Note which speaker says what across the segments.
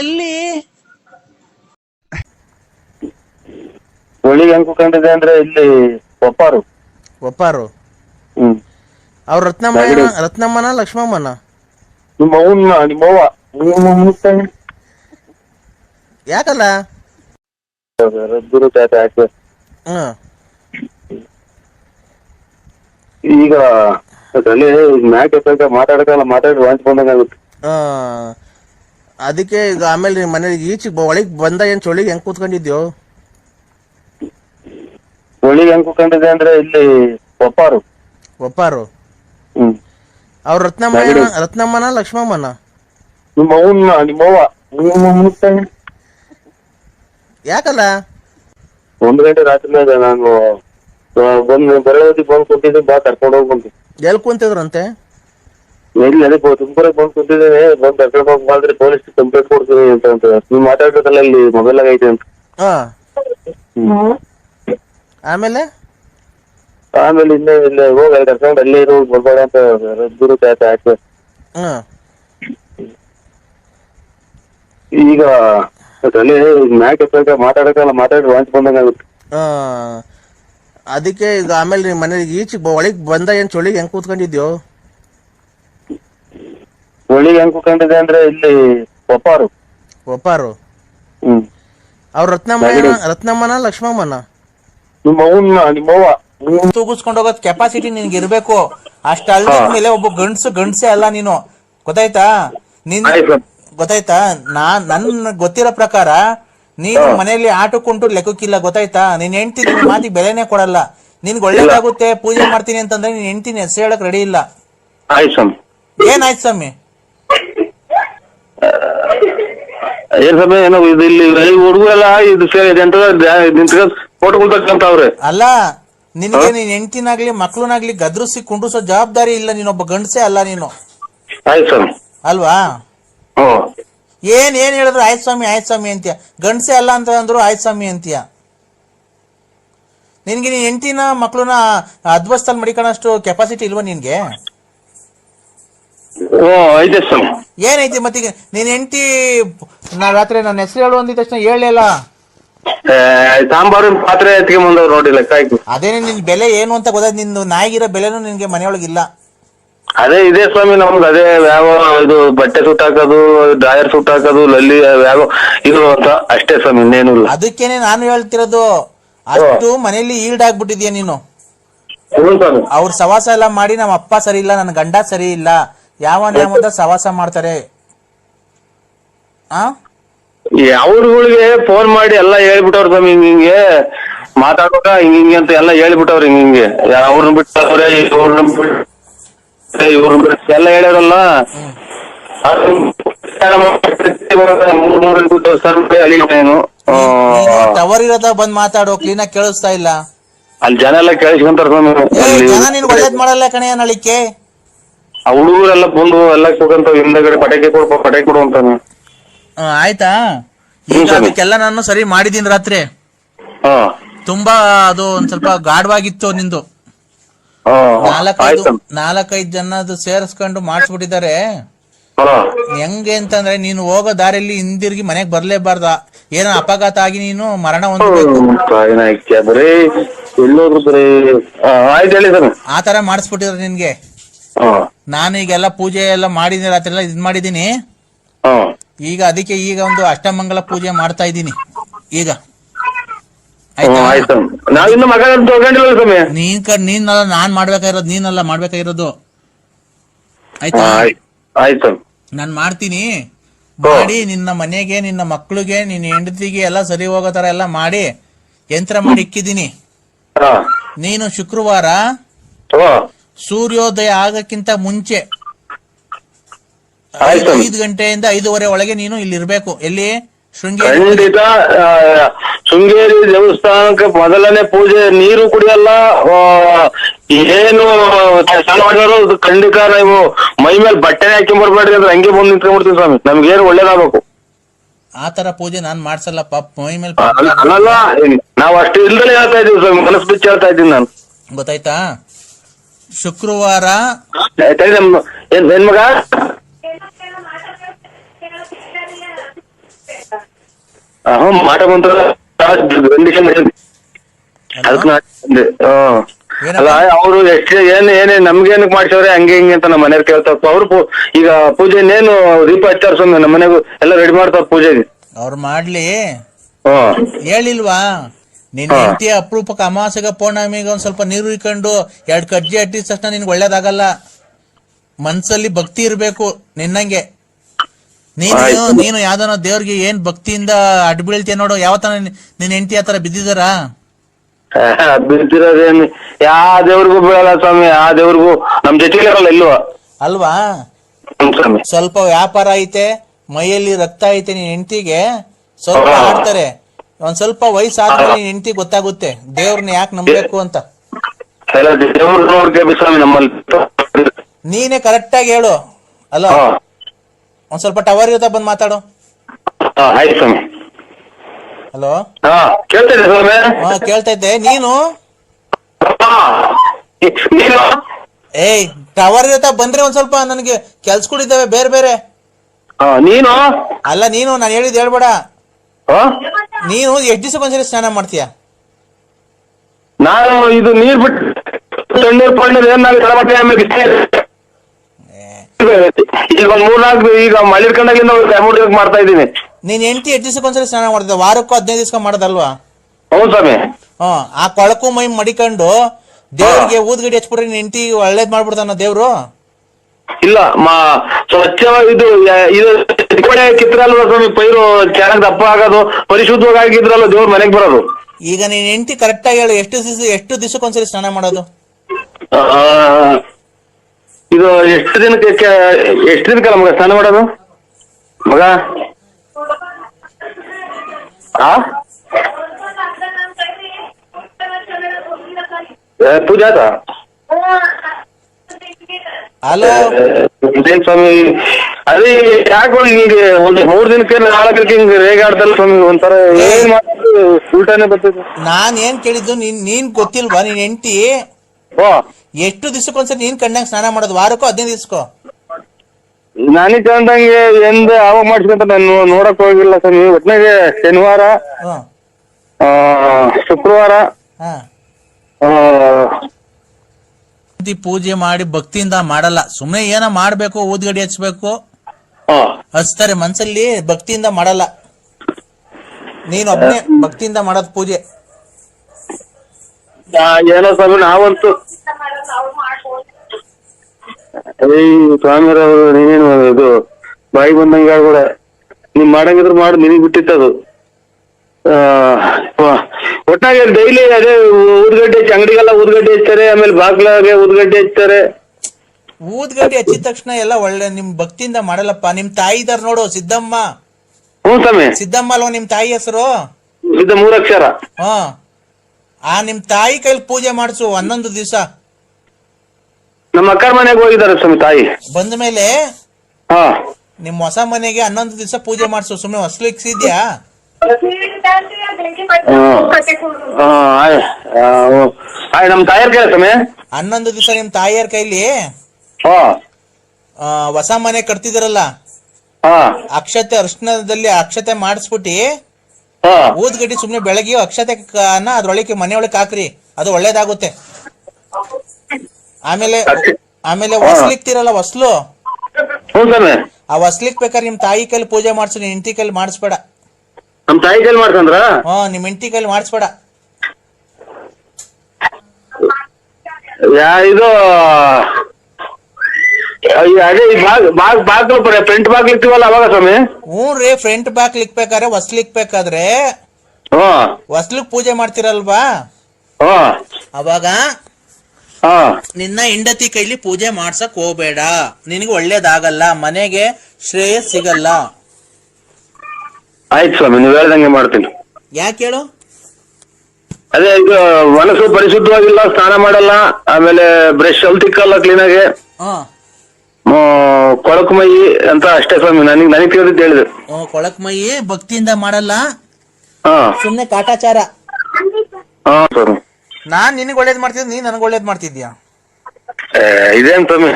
Speaker 1: ಎಲ್ಲಿ?
Speaker 2: ಹೆಂಗ್ ಅಂದ್ರೆ ಇಲ್ಲಿ ಒಪ್ಪಾರು.
Speaker 1: ಒಪ್ಪಾರು?
Speaker 2: ಹ್ಮ್.
Speaker 1: ಅವ್ರ ರತ್ನಮ್ಮ ರತ್ನಮ್ಮನ ಲಕ್ಷ್ಮಮ್ಮನ?
Speaker 2: ನಿಮ್ಮ ಅವ್ನ ನಿಮ್ಮ ಅವ್ವ. ನಿಮ್ಮ ಮುತ್ತಾನೆ
Speaker 1: ಯಾಕಲ್ಲ? ಹ್ಮ್.
Speaker 2: ಈಗ ಅದ್ರಲ್ಲಿ ಮ್ಯಾಕ್ ಮಾತಾಡಕಲ್ಲ ಮಾತಾಡಿ ವಾಂಚ್ ಬಂದಂಗ ಆಗುತ್ತೆ.
Speaker 1: ಆ, ಅದಕ್ಕೆ ಈಗ ಆಮೇಲೆ ನಿಮ್ ಮನೇಲಿ ಈಚೆಗೆ ಒಳಗೆ ಬಂದ ಏನ್ ಚೊಳಿಗೆ ಹೆಂಗ್ ಕೂತ್ಕೊಂಡಿದ್ಯೋ?
Speaker 2: ಒಳ್ಳಿಗೆ ಹೆಂಗ್ ಕುತ್ಕೊಂಡಿದೆ ಅಂದ್ರೆ ಇಲ್ಲಿ ಒಪ್ಪಾರು.
Speaker 1: ಒಪ್ಪಾರು?
Speaker 2: ಹ್ಮ್.
Speaker 1: ಅವ್ರ ರತ್ನಮ್ಮ ರತ್ನಮ್ಮನ ಲಕ್ಷ್ಮಮ್ಮನ?
Speaker 2: ನಿಮ್ಮ ಅವ್ನ ನಿಮ್ಮ ಅವ್ವ ನಿಮ್ಮ
Speaker 1: ಯಾಕಲ್ಲ?
Speaker 2: ಒಂದ್ ಗಂಟೆ ರಾತ್ರಿ ನಾನು ಆ, ಬಂದ್ ಬರೋ ಹೊತ್ತಿಗೆ ಬಂದ್ ಕುಂತಿದ್ದೆ ಬಾ ಕರ್ಕೊಂಡು ಹೋಗಿ ಬಂದೆ.
Speaker 1: ಎಲ್ಲಿ ಕುಂತಿದ್ರಂತೆ?
Speaker 2: ಎಲ್ಲಿ ಅದೇ ತುಮಕೂರಿಗೆ ಬಂದು ಕುಂತಿದ್ದೇನೆ ಬಂದು ಕರ್ಕೊಂಡು ಪಂಪ್ ಮಾಡಿದ್ರೆ ಪೊಲೀಸ್ ಕಂಪ್ಲೇಂಟ್ ಕೊಡ್ತೀನಿ ಅಂತ ಅಂತ ನೀವು ಮಾತಾಡ್ಬೇಕಲ್ಲ ಅಲ್ಲಿ ಮೊಬೈಲ್ ಆಗೈತೆ ಅಂತ.
Speaker 1: ಹಾ. ಆಮೇಲೆ?
Speaker 2: ಆಮೇಲೆ ಇಲ್ಲೇ ಇಲ್ಲೇ ಹೋಗಿ ಅಲ್ಲಿ ಕರ್ಕೊಂಡು ಅಲ್ಲೇ ಇರೋ ಬರ್ಬೇಡ ಅಂತ ದೂರ ಆಯ್ತು ಯಾಕೆ
Speaker 1: ಹ್ಮ್
Speaker 2: ಈಗ ಅದ್ರಲ್ಲಿ ಮ್ಯಾಕ್ ಎಫೆಕ್ಟ್ ಮಾತಾಡಕಲ್ಲ ಮಾತಾಡಿ ವಾಂಚ್ ಬಂದಂಗ ಆಗುತ್ತೆ.
Speaker 1: ಆ, ಅದಕ್ಕೆ ಈಗ ಆಮೇಲೆ ನಿಮ್ಮ ಮನೆಗೆ ಈಚೆಗೆ ಒಳಗೆ ಬಂದ ಏನ್ ಚೊಳಿಗೆ ಹೆಂಗ್ ಕೂತ್ಕೊಂಡಿದ್ಯೋ?
Speaker 2: ಒಳ್ಳಿಗೆ ಹೆಂಗ್ ಕುಕೊಂಡಿದೆ ಅಂದ್ರೆ ಇಲ್ಲಿ ಒಪ್ಪಾರು.
Speaker 1: ಒಪ್ಪಾರು?
Speaker 2: ಹ್ಮ್.
Speaker 1: ಅವ್ರ ರತ್ನಮ್ಮ ರತ್ನಮ್ಮನ ಲಕ್ಷ್ಮಮ್ಮನ?
Speaker 2: ನಿಮ್ಮ ಅವ್ನ ನಿಮ್ಮ ಅವ್ವ
Speaker 3: ತೂಗಿಸ್ಕೊಂಡು ಹೋಗೋದ್ ಕೆಪಾಸಿಟಿ ನಿನ್ಗೆ ಇರ್ಬೇಕು. ಅಷ್ಟಲ್ಲ ಮೇಲೆ ಒಬ್ಬ ಗಂಡ್ಸು ಗಂಡ್ಸೆ ಅಲ್ಲ ನೀನು. ಗೊತ್ತಾಯ್ತಾ? ನಿನ್
Speaker 2: ಆಯ್ತು
Speaker 3: ಗೊತ್ತಾಯ್ತಾ? ನಾ ನನ್ ಗೊತ್ತಿರೋ ಪ್ರಕಾರ ನೀನು ಮನೆಯಲ್ಲಿ ಆಟಕ್ಕುಂಟು ಲೆಕ್ಕಕ್ಕಿಲ್ಲ ಗೊತ್ತಾಯ್ತಾ? ನಿನ್ ಹೆಂಡ್ತಿ ನಿನ್ ಮಾತಿಗೆ ಬೆಲೆನೇ ಕೊಡಲ್ಲ. ನಿನ್ಗೆ ಒಳ್ಳೇದಾಗುತ್ತೆ ಪೂಜೆ ಮಾಡ್ತೀನಿ ಅಂತಂದ್ರೆ ನಿನ್ ಹೆಂಡ್ತಿನ ಹೆಸರು ಹೇಳಕ್ ರೆಡಿ ಇಲ್ಲ.
Speaker 2: ಆಯ್ತು ಸ್ವಾಮಿ.
Speaker 3: ಏನಾಯ್ತು ಸ್ವಾಮಿ?
Speaker 2: ಏನ್ ಸಮಯ ಏನೋ ಇದು ಇಲ್ಲಿ ಹುಡುಗರೆಲ್ಲ ಇದು ಸೇರಿ ನಿಂತ್ಕೊಂಡ್
Speaker 3: ಅಲ್ಲ ನಿನಗೆ ನೀನ್ ಹೆಂಡತಿನಾಗ್ಲಿ ಮಕ್ಳನಾಗ್ಲಿ ಗದ್ರಿಸಿ ಕುಂಡ್ರಿಸೋ ಜವಾಬ್ದಾರಿ ಇಲ್ಲ ನೀನೊಬ್ಬ ಗಂಡಸೇ ಅಲ್ಲ ನೀನು.
Speaker 2: ಆಯ್ತು ಸ್ವಾಮಿ
Speaker 3: ಅಲ್ವಾ? ಏನ್ ಏನ್ ಹೇಳಿದ್ರು ಆಯ್ತು ಸ್ವಾಮಿ ಆಯ್ತು ಸ್ವಾಮಿ ಅಂತೀಯ. ಗಂಡಸೇ ಅಲ್ಲ ಅಂತ ಅಂದ್ರು ಆಯ್ತು ಸ್ವಾಮಿ ಅಂತೀಯ. ನಿನ್ಗೆ ನೀನ್ ಹೆಂಡತಿನ ಮಕ್ಳನ್ನ ಅಧ್ವಸ್ತಲ್ಲಿ ಮಡಿಕೊಳ್ಳೋಷ್ಟು ಕೆಪಾಸಿಟಿ ಇಲ್ವಾ ನಿನ್ಗೆ? ಏನೈತಿ ಮತ್ತೀಗ? ನೀನ್ ಹೆಂಡತಿ ನಾ ರಾತ್ರಿ ನನ್ನ ಹೆಸರು ಹೇಳು ಅಂದಿದ ತಕ್ಷಣ ಹೇಳಲಿಲ್ಲ
Speaker 2: ಸಾಂಬಾರು ಸಾಂಬಾರಿನ ಪಾತ್ರೆ ಎತ್ಕೊಂಡ್ ಬಂದವ್ರು ನೋಡಿ ಲೆಕ್ಕ ಆಯ್ತು
Speaker 3: ಅದೇನೆ ನಿನ್ ಬೆಲೆ ಏನು ಅಂತ ಗೊತ್ತಾಯ್ತು ನಿಂದು ನಾಯಿಗಿರೋ ಬೆಲೆನೂ ನಿನ್ಗೆ ಮನೆಯೊಳಗಿಲ್ಲ
Speaker 2: ಅದೇ ಇದೆ ಸ್ವಾಮಿ ನಮ್ದು ಅದೇ ಯಾವ ಇದು ಬಟ್ಟೆ ಸುಟ್ ಹಾಕೋದು ಡ್ರಾಯರ್ ಸುಟ್ ಹಾಕೋದು ಲಲ್ಲಿ ಯಾವ ಇದು ಅಂತ ಅಷ್ಟೇ ಸ್ವಾಮಿ ಇನ್ನೇನು ಇಲ್ಲ.
Speaker 3: ಅದಕ್ಕೇನೆ ನಾನು ಹೇಳ್ತಿರೋದು ಅಷ್ಟು ಮನೇಲಿ ಈಲ್ಡ್ ಆಗ್ಬಿಟ್ಟಿದ್ಯಾ ನೀನು?
Speaker 2: ಹ್ಞೂ ಸ್ವಾಮಿ?
Speaker 3: ಅವ್ರ ಸವಾಸ ಎಲ್ಲ ಮಾಡಿ ನಮ್ಮ ಅಪ್ಪ ಸರಿ ಇಲ್ಲ ನನ್ನ ಗಂಡ ಸರಿ ಇಲ್ಲ ಯಾವ ನಿಯಮದ ಸವಾಸ ಮಾಡ್ತಾರೆ? ಆ?
Speaker 2: ಅವ್ರಗಳಿಗೆ ಫೋನ್ ಮಾಡಿ ಎಲ್ಲ ಹೇಳ್ಬಿಟ್ಟವ್ರ ಸ್ವಾಮಿ ಹಿಂಗ ಹಿಂಗೆ. ಮಾತಾಡುವಾಗ ಹಿಂಗ ಹಿಂಗೆ ಅಂತ ಎಲ್ಲ ಹೇಳ್ಬಿಟ್ಟವ್ರ ಹಿಂಗ ಹಿಂಗೆ. ಅವ್ರನ್ನ ಬಿಟ್ಟವ್ರೆ ಇವ್ರನ್ನ ಇವ್ರನ್ನ ಬಿಟ್ಟು ಎಲ್ಲ ಹೇಳ್ಯಾರಲ್ಲ.
Speaker 3: ಟವರ್ ಇರೋದ ಬಂದ್ ಮಾತಾಡೋ ಕ್ಲೀನ್ ಆಗಿ ಕೇಳಿಸ್ತಾ ಇಲ್ಲ.
Speaker 2: ಅಲ್ಲಿ ಜನ ಎಲ್ಲ ಕೇಳಿಸ್ಕೊಂತಾರ ಸ್ವಾಮಿ.
Speaker 3: ಜನ ನೀನ್ ಒಳ್ಳೇದ್ ಮಾಡಲ್ಲ ಕಣೆ ನಳಿಕೆ
Speaker 2: ಆ ಹುಡುಗರೆಲ್ಲ ಬಂದು ಎಲ್ಲ ಕೊಡಂತ ಹಿಂದಗಡೆ ಪಟಾಕಿ ಕೊಡು ಪಟಾಕಿ ಕೊಡು ಅಂತಾನೆ.
Speaker 3: ಆಯ್ತಾ? ಈಗ ಅದಕ್ಕೆಲ್ಲ ನಾನು ಸರಿ ಮಾಡಿದೀನಿ ರಾತ್ರಿ.
Speaker 2: ಹಾ.
Speaker 3: ತುಂಬಾ ಅದು ಒಂದ್ ಸ್ವಲ್ಪ ಗಾಢವಾಗಿತ್ತು ನಿಂದು.
Speaker 2: ಹಾ
Speaker 3: ನಾಲ್ಕೈದು
Speaker 2: ಆಯ್ತು.
Speaker 3: ನಾಲ್ಕೈದು ಜನದು ಸೇರಿಸ್ಕೊಂಡು ಮಾಡಿಸ್ಬಿಟ್ಟಿದ್ದಾರೆ.
Speaker 2: ಹಾ.
Speaker 3: ಹೆಂಗೆ ಅಂತಂದ್ರೆ ನೀನು ಹೋಗೋ ದಾರಿಯಲ್ಲಿ ಹಿಂದಿರುಗಿ ಮನೆಗ್ ಬರ್ಲೇಬಾರ್ದ. ಏನೋ ಅಪಘಾತ ಆಗಿ ನೀನು ಮರಣ ಹೊಂದಬೇಕು
Speaker 2: ಆತರ ಬರೀ ಎಲ್ಲೋದ್ರು ಬರೀ ಹಾ, ಆಯ್ತು ಹೇಳಿ ಸರ್.
Speaker 3: ಆ ತರ ಮಾಡಿಸ್ಬಿಟ್ಟಿದ್ರೆ ನಿನ್ಗೆ. ನಾನು ಈಗೆಲ್ಲ ಪೂಜೆ ಎಲ್ಲ ಮಾಡಿದೀನಿ ರಾತ್ರಿ ಎಲ್ಲ ಇದ್ ಮಾಡಿದೀನಿ ಈಗ ಅದಕ್ಕೆ ಈಗ ಒಂದು ಅಷ್ಟಮಂಗಲ ಪೂಜೆ ಮಾಡ್ತಾ ಇದ್ದೀನಿ. ಈಗ. ಆಯ್ತಾ?
Speaker 2: ಮಗ ತಗೊಂಡಿಲ್ಲ ಸ್ವಾಮಿ?
Speaker 3: ನೀನ್ ಕ ನೀನಲ್ಲ ನಾನ್ ಮಾಡ್ಬೇಕಾಗಿರೋದು ನೀನಲ್ಲ ಮಾಡ್ಬೇಕಾಗಿರೋದು ಆಯ್ತಾ? ನಾನ್ ಮಾಡ್ತೀನಿ. ಮಾಡಿ ನಿನ್ನ ಮನೆಗೆ ನಿನ್ನ ಮಕ್ಳಿಗೆ ನಿನ್ನ ಹೆಂಡತಿಗೆ ಎಲ್ಲ ಸರಿ ಹೋಗೋ ತರ ಎಲ್ಲ ಮಾಡಿ ಯಂತ್ರ ಮಾಡಿ ಇಕ್ಕಿದೀನಿ
Speaker 2: ಹಾ.
Speaker 3: ನೀನು ಶುಕ್ರವಾರ ಸೂರ್ಯೋದಯ ಆಗಕ್ಕಿಂತ ಮುಂಚೆ
Speaker 2: ಆಯ್ತು.
Speaker 3: ಐದು ಗಂಟೆಯಿಂದ ಐದೂವರೆ ಒಳಗೆ ನೀನು ಇಲ್ಲಿ ಇರ್ಬೇಕು. ಎಲ್ಲಿ? ಶೃಂಗೇರಿ.
Speaker 2: ಖಂಡಿತ ಆ, ಶೃಂಗೇರಿ ದೇವಸ್ಥಾನಕ್ಕೆ ಮೊದಲನೇ ಪೂಜೆ ನೀರು ಕುಡಿಯಲ್ಲ ಆ, ಏನು ಸ್ನಾನ ಮಾಡಿದ್ರು ಅದು ಖಂಡಿತ ನೀವು ಮೈ ಮೇಲೆ ಬಟ್ಟೆ ಹಾಕೊಂಡ್ ಬರ್ಬೇಡ್ರಿ ಅಂದ್ರೆ ಹಂಗೆ ಬಂದು ನಿಂತ್ಕೊಂಡ್ಬಿಡ್ತೀನಿ ಸ್ವಾಮಿ. ನಮ್ಗೆ ಏನು ಒಳ್ಳೇದಾಗಬೇಕು.
Speaker 3: ಆ ತರ ಪೂಜೆ ನಾನ್ ಮಾಡ್ಸಲ್ಲ ಪಾಪ ಮೈ ಮೇಲೆ
Speaker 2: ಅಲ್ಲ ಅಲ್ಲಲ್ಲ, ನಾವು ಅಷ್ಟು ಇಲ್ದಲೇ ಹೇಳ್ತಾ ಇದೀವಿ ಸ್ವಾಮಿ ಮನಸ್ಸು ಬಿಚ್ಚಿ ಹೇಳ್ತಾ ಇದ್ದೀನಿ ನಾನು.
Speaker 3: ಗೊತ್ತಾಯ್ತಾ? ಶುಕ್ರವಾರ
Speaker 2: ಆಯ್ತಾ ನಮ್ಮ ಏನ್ ಏನ್ ಮಗ ಹ್ಞೂ ಮಾಟ ಬಂತ ಕಂಡೀಷನ್ ಅದಕ್ಕೆ ನಾ. ಹ್ಮ್. ಅಲ್ಲ ಅವರು ಎಷ್ಟು ಏನ್ ಏನೇ ನಮ್ಗೇನಕ್ ಮಾಡ್ಸವ್ರೆ ಹಂಗೆ ಹಿಂಗೆ ಅಂತ ನಮ್ಮ ಮನೆಯವ್ರು ಕೇಳ್ತಾರ ಅವ್ರು ಪೂ- ಈಗ ಪೂಜೆ ಇನ್ನೇನು ದೀಪ ಹಚ್ಚಾರ್ಸ ನಮ್ಮ ಮನೆಗೂ ಎಲ್ಲ ರೆಡಿ ಮಾಡ್ತಾರ ಪೂಜೆಗೆ.
Speaker 3: ಅವ್ರು ಮಾಡ್ಲಿ.
Speaker 2: ಹ್ಮ್
Speaker 3: ಹೇಳಿಲ್ವಾ? ನಿನ್ ಹೆಂಡತಿ ಅಪರೂಪಕ್ಕೆ ಅಮಾಸೆಗ ಪೌರ್ಣಮಿಗೆ ಒಂದ್ ಸ್ವಲ್ಪ ನೀರು ಇಕ್ಕೊಂಡು ಎರಡ್ ಕಜ್ಜಿ ಅಟ್ಟಿದ ತಕ್ಷಣ ನಿನ್ಗೆ ಒಳ್ಳೇದಾಗಲ್ಲ. ಮನ್ಸಲ್ಲಿ ಭಕ್ತಿ ಇರ್ಬೇಕು ನಿನ್ನಂಗೆ. ನೀನು ನೀನು ಯಾವ್ದನ ದೇವ್ರಿಗೆ ಏನ್ ಭಕ್ತಿಯಿಂದ ಅಡ್ಬೀಳ್ತೀಯ ನೋಡು ಯಾವತ್ತನ ನಿನ್- ನಿನ್ ಹೆಂಡತಿ ಆತರ ಬಿದ್ದಿದಾರ
Speaker 2: ಬಿದ್ದಿರೋದೇನು ಯಾ ದೇವ್ರಿಗೂ ಬೀಳಲ್ಲ ಸ್ವಾಮಿ ಆ ದೇವ್ರಿಗೂ ನಮ್ ಜೊತೆಗೆ ಇರಲ್ಲ ಇಲ್ವಾ?
Speaker 3: ಅಲ್ವಾ?
Speaker 2: ಹ್ಮ್ ಸ್ವಾಮಿ.
Speaker 3: ಸ್ವಲ್ಪ ವ್ಯಾಪಾರ ಐತೆ ಮೈಯಲ್ಲಿ ರಕ್ತ ಐತೆ ನಿನ್ ಹೆಂಡತಿಗೆ ಸ್ವಲ್ಪ. ಆಡ್ತಾರೆ ಒಂದ್ ಸ್ವಲ್ಪ ವಯಸ್ಸಾದ್ಮೇಲೆ ನಿನ್ ಹೆಂಡತಿ ಗೊತ್ತಾಗುತ್ತೆ. ದೇವ್ರನ್ನ ಯಾಕೆ ನಂಬಬೇಕು ಅಂತ.
Speaker 2: ಎಲ್ಲ ದೇವ್ರು ನೋಡ್ಕೇಬೇಕು ಸ್ವಾಮಿ ನಮ್ಮಲ್ಲಿ
Speaker 3: ನೀನೇ ಕರೆಕ್ಟ್ ಆಗಿ ಹೇಳು. ಅಲ್ಲ ಒಂದ್ ಸ್ವಲ್ಪ ಟವರ್ ಇರುತ್ತೆ ಬಂದ್ ಮಾತಾಡು.
Speaker 2: ಹಾ ಆಯ್ತು ಸ್ವಾಮಿ.
Speaker 3: ಹಲೋ?
Speaker 2: ಹಾ ಕೇಳ್ತಿದ್ದೆ ಸ್ವಾಮಿ?
Speaker 3: ಹಾ ಕೇಳ್ತೈತೆ ನೀನು? ಏಯ್ ಟವರ್ ಇರುತ್ತೆ ಬಂದ್ರೆ ಒಂದ್ ಸ್ವಲ್ಪ ನನಗೆ ಕೆಲ್ಸಗಳಿದ್ದಾವೆ ಬೇರೆ ಬೇರೆ.
Speaker 2: ನೀನು?
Speaker 3: ಅಲ್ಲ ನೀನು ನಾನು ಹೇಳಿದ್ ಹೇಳ್ಬೇಡ. ನೀನು ಎಷ್ಟು ದಿವಸ ಒಂದ್ಸರಿ ಸ್ನಾನ ಮಾಡ್ತೀಯ?
Speaker 2: ನಾನು ಇದು ನೀರ್ ಬಿಟ್ಟು ತಣ್ಣೀರ್ ಪಣ್ಣೀರ್ ಏನ್ ನಾನು ಆಮೇಲೆ. ಈಗ ಒಂದ್ ಮೂರ್ನಾಲ್ಕು ಈಗ ಮಳೆ ಕಂಡಾಗಿಂದ ಮೂರ್ ದಿವಸ ಮಾಡ್ತಾ ಇದ್ದೀನಿ.
Speaker 3: ನೀನ್ ಹೆಂಡತಿ ಎಷ್ಟ್ ದಿವಸಕ್ಕೊಂದ್ಸರಿ ಸ್ನಾನ ಮಾಡ್ತೀಯ ವಾರಕ್ಕೂ ಹದಿನೈದು ದಿವಸ ಮಾಡೋದಲ್ವಾ?
Speaker 2: ಹೌದು ಸ್ವಾಮಿ.
Speaker 3: ಹ್ಮ್ ಆ ಕೊಳಕು ಮೈ ಮಡಿಕೊಂಡು ದೇವ್ರಿಗೆ ಊದ್ಗಡಿ ಹಚ್ಬಿಟ್ರೆ ನಿನ್ ಹೆಂಡತಿ ಒಳ್ಳೇದ್ ಮಾಡ್ಬಿಡ್ತಾನ ದೇವ್ರು?
Speaker 2: ಇಲ್ಲ ಮಾ ಸ್ವಚ್ಛವಾಗಿ ಇದು ಇದು ಕಡೆ ಕಿತ್ರಲ್ವ ಸ್ವಾಮಿ ಪೈರು ಚೆನ್ನಾಗಿ ದಪ್ಪ ಆಗೋದು ಪರಿಶುದ್ಧವಾಗಿ ಆಗಿದ್ರಲ್ಲ ದೇವ್ರ ಮನೆಗೆ ಬರೋದು.
Speaker 3: ಈಗ ನೀನ್ ಹೆಂಡತಿ ಕರೆಕ್ಟ್ ಆಗಿ ಹೇಳು ಎಷ್ಟು ದಿವಸ ಎಷ್ಟು ದಿವಸಕ್ಕೊಂದ್ಸರಿ ಸ್ನಾನ ಮಾಡೋದು?
Speaker 2: ಆ, ಇದು ಎಷ್ಟು ದಿನಕ್ಕೆ ಕೆ- ಎಷ್ಟು ದಿನಕ್ಕಲ್ಲ ಮಗ ಸ್ನಾನ ಮಾಡೋದು? ಮಗ? ಆ? ಪೂಜಾ ಆಯ್ತಾ?
Speaker 3: ಹಲೋ
Speaker 2: ಇದೇನ್ ಸ್ವಾಮಿ ಅದೇ ಯಾಕೆ ಹಿಂಗೆ ಒಂದ್ ಮೂರ್ ದಿನಕ್ಕೆ ನಾಲ್ಕಕ್ಕೆ ಹಿಂಗ್ ರೇಗಾಡ್ತಲ್ಲ ಸ್ವಾಮಿ ಒಂಥರ ಏನ್ ಮಾಡೋದು ಉಲ್ಟಾನೆ ಬರ್ತದೆ
Speaker 3: ನಾನ್ ಏನ್ ಕೇಳಿದ್ದು ನೀನ್ ನೀನ್ ಗೊತ್ತಿಲ್ವಾ? ನೀನ್ ಹೆಂಡತಿ?
Speaker 2: ಓ
Speaker 3: ಎಷ್ಟು ದಿವಸಕ್ಕೊಂದ್ಸರಿ ನೀನ್ ಕಣ್ಣಾಗ ಸ್ನಾನ ಮಾಡೋದು? ವಾರಕ್ಕೋ ಹದಿನೈದು ದಿವಸಕ್ಕೋ?
Speaker 2: ನಾನಿ ಕಂಡಂಗೆ ಎಂದ ಅವಾಗ ಮಾಡ್ಸ್ಕೊಂತ ನಾನು ನೋಡಕ್ ಹೋಗಿಲ್ಲ ಸ್ವಾಮಿ. ಒಟ್ನಾಗೆ ಶನಿವಾರ ಆ, ಶುಕ್ರವಾರ
Speaker 3: ಹಾ.
Speaker 2: ಆ,
Speaker 3: ಪೂಜೆ ಮಾಡಿ ಭಕ್ತಿಯಿಂದ ಮಾಡಲ್ಲ. ಸುಮ್ನೆ ಏನೋ ಮಾಡ್ಬೇಕು ಊದ್ಗಡಿ ಹಚ್ಬೇಕು? ಹಚ್ತಾರೆ ಮನ್ಸಲ್ಲಿ ಭಕ್ತಿಯಿಂದ ಮಾಡಲ್ಲ. ನೀನ್ ಒಬ್ನೇ ಭಕ್ತಿಯಿಂದ ಮಾಡೋದ್ ಪೂಜೆ.
Speaker 2: ಏನೋ ಸ್ವಾಮಿ ನಾವಂತೂ. ಈ ಸ್ವಾಮಿರವರು ನೀನೇನು ಇದು ಬಾಯಿ ಬಂದಂಗೆ ಹೇಳ್ಬೇಡ ನೀನ್ ಮಾಡಂಗಿದ್ರೆ ಮಾಡು ನಿನಗ್ ಬಿಟ್ಟಿತ್ತು ಅದು. ಒಟ್ನಾಗೆ ಡೈಲಿ ಅದೇ ಊದ್ಗಡ್ಡೆ ಹಚ್ಚಿ ಅಂಗಡಿಗೆಲ್ಲ ಊದ್ಗಡ್ಡೆ ಹಚ್ತಾರೆ ಆಮೇಲೆ ಬಾಗ್ಲಾಗೆ ಊದ್ಗಡ್ಡೆ ಹಚ್ತಾರೆ
Speaker 3: ಊದ್ಗಡ್ಡೆ ಹಚ್ಚಿದ ತಕ್ಷಣ ಎಲ್ಲ ಒಳ್ಳೆ ನಿಮ್ ಭಕ್ತಿಯಿಂದ ಮಾಡಲ್ಲಪ್ಪ. ನಿಮ್ ತಾಯಿ ಇದಾರ ನೋಡು ಸಿದ್ದಮ್ಮ.
Speaker 2: ಹ್ಞೂ ಸ್ವಾಮಿ.
Speaker 3: ಸಿದ್ದಮ್ಮ ಅಲ್ವಾ ನಿಮ್ ತಾಯಿ ಹೆಸರು?
Speaker 2: ಇದು ಮೂರಕ್ಷರ.
Speaker 3: ಹಾ. ಆ ನಿಮ್ ತಾಯಿ ಕೈಲಿ ಪೂಜೆ ಮಾಡಿಸು ಹನ್ನೊಂದು ದಿವಸ.
Speaker 2: ನಮ್ಮ ಅಕ್ಕ ಮನೆಗೆ ಹೋಗಿದ್ದಾರೆ ಸ್ವಾಮಿ ತಾಯಿ.
Speaker 3: ಬಂದ ಮೇಲೆ
Speaker 2: ಹಾ.
Speaker 3: ನಿಮ್ ಹೊಸ ಮನೆಗೆ ಹನ್ನೊಂದು ದಿವಸ ಪೂಜೆ ಮಾಡಿಸು. ಸುಮ್ಮನೆ ಹೊಸ್ಲಿಕ್ಸಿದ್ಯಾ
Speaker 2: ತಾಯರ್ ಕೇಳ ಸ್ವಾಮಿ.
Speaker 3: ಹನ್ನೊಂದು ದಿವಸ ನಿಮ್ ತಾಯಿಯರ್ ಕೈಲಿ ಆ, ಹೊಸ ಮನೆ ಕಟ್ತಿದ್ರಲ್ಲ? ಅಕ್ಷತೆ ಅರ್ಶನದಲ್ಲಿ ಅಕ್ಷತೆ ಮಾಡಿಸ್ಬಿಟ್ಟಿ ಊದ್ಗಡ್ಡಿ ಸುಮ್ನೆ ಬೆಳಗ್ಗೆ ಅಕ್ಷತೆ ಅನ್ನ ಅದ್ರೊಳಗೆ ಮನೆ ಒಳಗೆ ಹಾಕ್ರಿ ಅದು ಒಳ್ಳೇದಾಗುತ್ತೆ. ಆಮೇಲೆ ಆಮೇಲೆ ಹೊಸ್ಲಿಕ್ತಿರಲ್ಲ ಹೊಸ್ಲು?
Speaker 2: ಹ್ಞೂ ಸ್ವಾಮಿ.
Speaker 3: ಆ ಹೊಸ್ಲಿಕ್ ಬೇಕಾದ್ರೆ ನಿಮ್ ತಾಯಿ ಕೈಲಿ ಪೂಜೆ ಮಾಡ್ಸು ನಿನ್ ಹೆಂಡತಿ ಕೈಲಿ ಮಾಡಿಸ್ಬೇಡ.
Speaker 2: ನಮ್ಮ ತಾಯಿ ಕೈಲಿ ಮಾಡ್ಸಂದ್ರ?
Speaker 3: ಹಾ ನಿಮ್ ಹೆಂಡತಿ ಕೈಲಿ ಮಾಡಿಸ್ಬೇಡ.
Speaker 2: ಯಾ ಇದು ಅಯ್ಯ, ಅದೇ ಈ ಬಾಗ್ ಬಾಗ್ ಬಾಗ್ಲು ಫ್ರಂಟ್ ಬಾಗ್ಲು ಇರ್ತೀವಲ್ಲ ಅವಾಗ ಸ್ವಾಮಿ?
Speaker 3: ಹ್ಞೂ ರೀ ಫ್ರಂಟ್ ಬ್ಯಾಕ್ ಲಿಕ್ಬೇಕಾದ್ರೆ ಹೊಸ್ಲಿಕ್ ಬೇಕಾದ್ರೆ
Speaker 2: ಹ್ಞೂ
Speaker 3: ಹೊಸ್ಲಿಕ್ ಪೂಜೆ ಮಾಡ್ತಿರಲ್ವಾ?
Speaker 2: ಹ್ಞೂ
Speaker 3: ಅವಾಗ
Speaker 2: ಹಾ.
Speaker 3: ನಿನ್ನ ಹೆಂಡತಿ ಕೈಲಿ ಪೂಜೆ ಮಾಡ್ಸಕ್ ಹೋಗ್ಬೇಡ. ನಿನಗೆ ಒಳ್ಳೇದಾಗಲ್ಲ ಮನೆಗೆ ಶ್ರೇಯಸ್ ಸಿಗಲ್ಲ.
Speaker 2: ಆಯ್ತು ಸ್ವಾಮಿ ನೀವು ಹೇಳ್ದಂಗೆ ಮಾಡ್ತೀನಿ.
Speaker 3: ಯಾಕೆ ಹೇಳು?
Speaker 2: ಅದೇ ಇದು ಮನಸ್ಸು ಪರಿಶುದ್ಧವಾಗಿಲ್ಲ ಸ್ನಾನ ಮಾಡಲ್ಲ ಆಮೇಲೆ ಬ್ರಷ್ ಅಲ್ಲಿ ತಿಕ್ಕಲ್ಲ ಕ್ಲೀನಾಗಿ
Speaker 3: ಹಾ.
Speaker 2: ಕೊಳಕು ಮೈ ಅಂತ ಅಷ್ಟೇ ಸ್ವಾಮಿ ನನಗೆ ನನಗೆ ತಿಳಿದಿದ್ದು ಹೇಳಿದೆ
Speaker 3: ಕೊಳಕ್ ಮೈ ಭಕ್ತಿಯಿಂದ ಮಾಡಲ್ಲ?
Speaker 2: ಹಾ.
Speaker 3: ಸುಮ್ನೆ ಕಾಟಾಚಾರ.
Speaker 2: ಹಾ ಸ್ವಾಮಿ.
Speaker 3: ನಾನ್ ನಿನಗ್ ಒಳ್ಳೇದ್ ಮಾಡ್ತಿದ್ ನೀನ್ ನನಗ್ ಒಳ್ಳೇದ್ ಮಾಡ್ತಿದ್ಯಾ?
Speaker 2: ಏ, ಇದೇನ್ ಸ್ವಾಮಿ